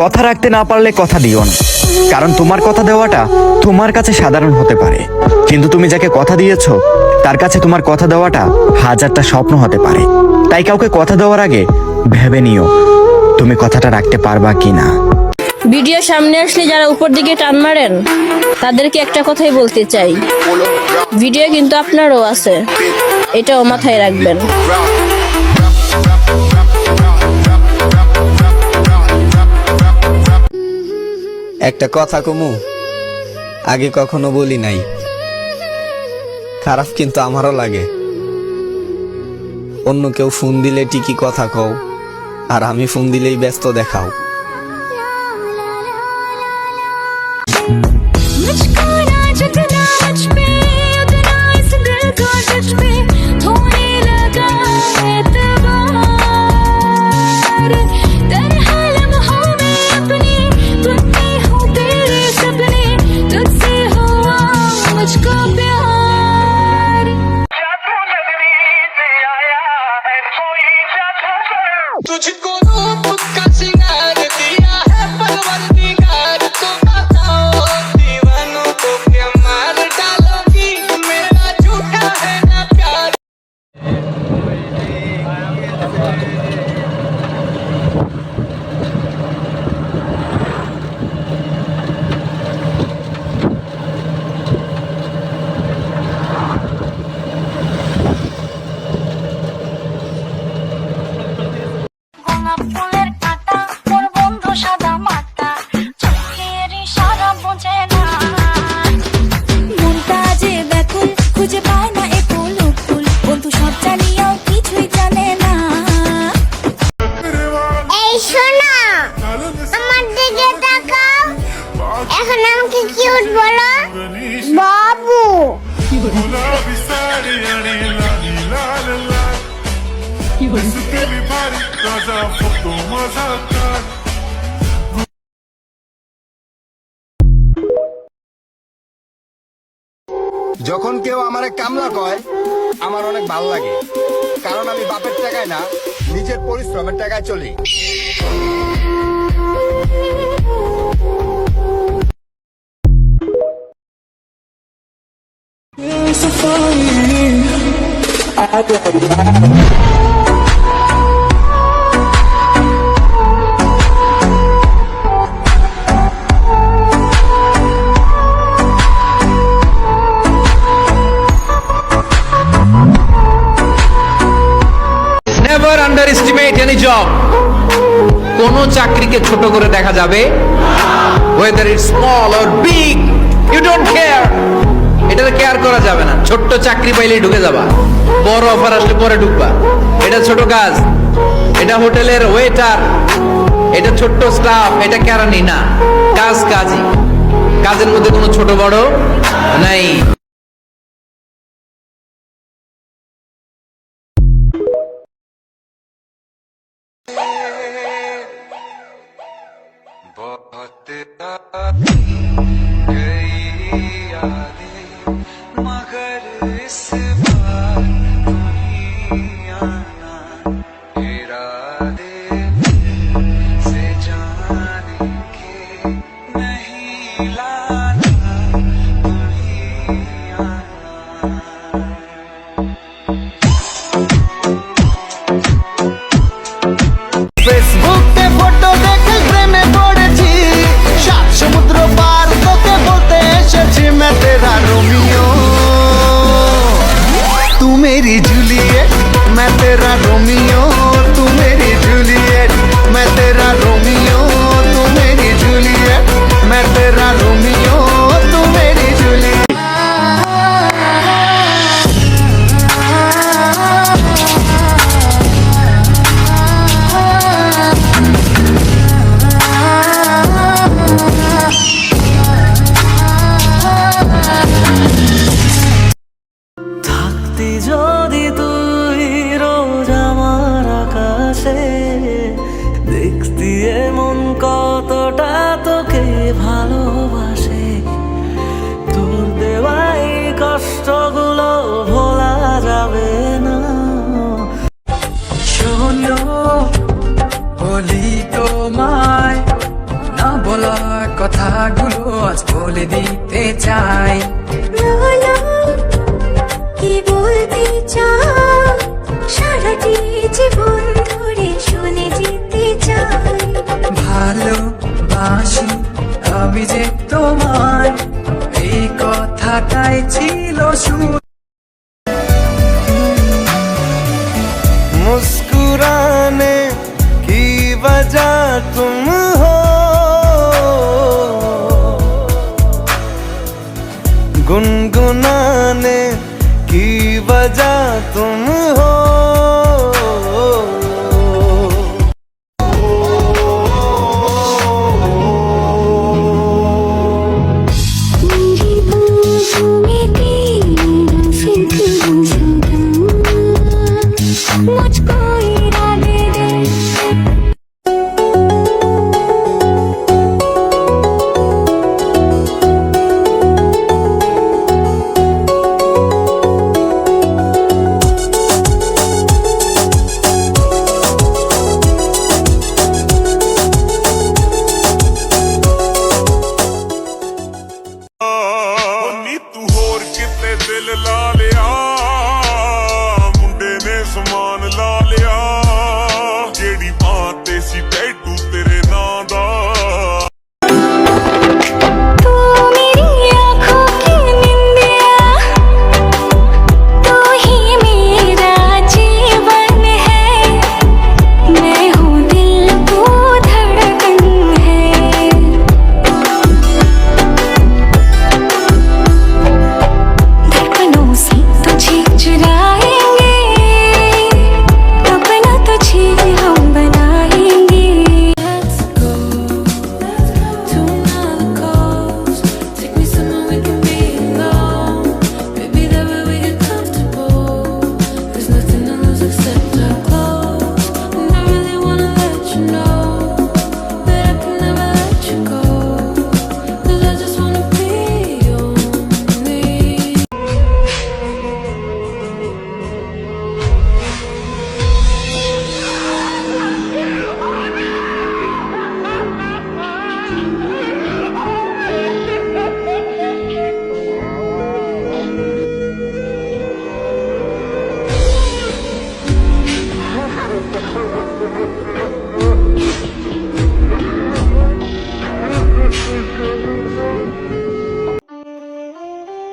কথা রাখতে না পারলে কথা দিও না। কারণ তোমার কথা দেওয়াটা তোমার কাছে সাধারণ হতে পারে। কিন্তু তুমি যাকে কথা দিয়েছ, তার কাছে তোমার কথা দেওয়াটা হাজারটা স্বপ্ন হতে পারে। তাই কাউকে কথা দেওয়ার আগে ভেবে নিও, তুমি কথাটা রাখতে পারবা কি না ভিডিও সামনে আসলে যারা উপর দিকে টান মারেন, তাদেরকে একটা কথাই বলতে চাই। ভিডিও কিন্তু আপনারও আছে, এটাও মাথায় রাখবেন। একটা কথা কমু? আগে কখনো বলি নাই। খারাপ কিন্তু আমারও লাগে। অন্য কেউ ফোন দিলে টিকি কথা কও। আর আমি ফোন দিলেই ব্যস্ত দেখাও। wake মানুষ বাবু। যখন কেউ আমারে কামলা কয়, আমার অনেক ভালো লাগে। কারণ আমি বাপের টাকায় না, নিজের পরিশ্রমের টাকায় চলি। Never underestimate any job কোন চাকরিকে ছোট করে দেখা যাবে whether it small or big you don't care এটাতে কেয়ার করা যাবে না। ছোট্ট চাকরি পাইলে ঢুকে যাবা। বড় অফার আসলে পরে ঢুকবা। এটা ছোট কাজ। এটা হোটেলের ওয়েটার এটা ছোট্ট স্টাফ এটা কেরানি না। কাজ কাজই। কাজের মধ্যে কোনো ছোট বড় নাই। तेरी मैं तेरा रोमियो দিয়ে মন কর वजह तुम हो गुनगुनाने की वजह तुम हो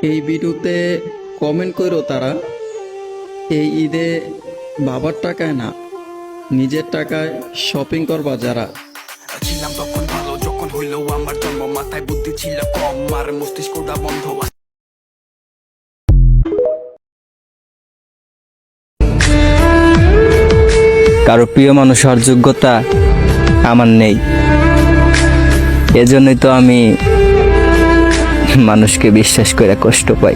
এই ভিডিওতে কমেন্ট করো তারা এই ঈদে বাবার টাকায় না নিজের টাকায় শপিং করবা যারা? ছিলাম তখন ভালো যখন হইল আমার জন্ম মাথায় বুদ্ধি ছিল কম আর মস্তিষ্কটা বন্ধ কারও প্রিয় মানুষ হওয়ার যোগ্যতা আমার নেই। এজন্যই তো আমি মানুষকে বিশ্বাস করে কষ্ট পায়।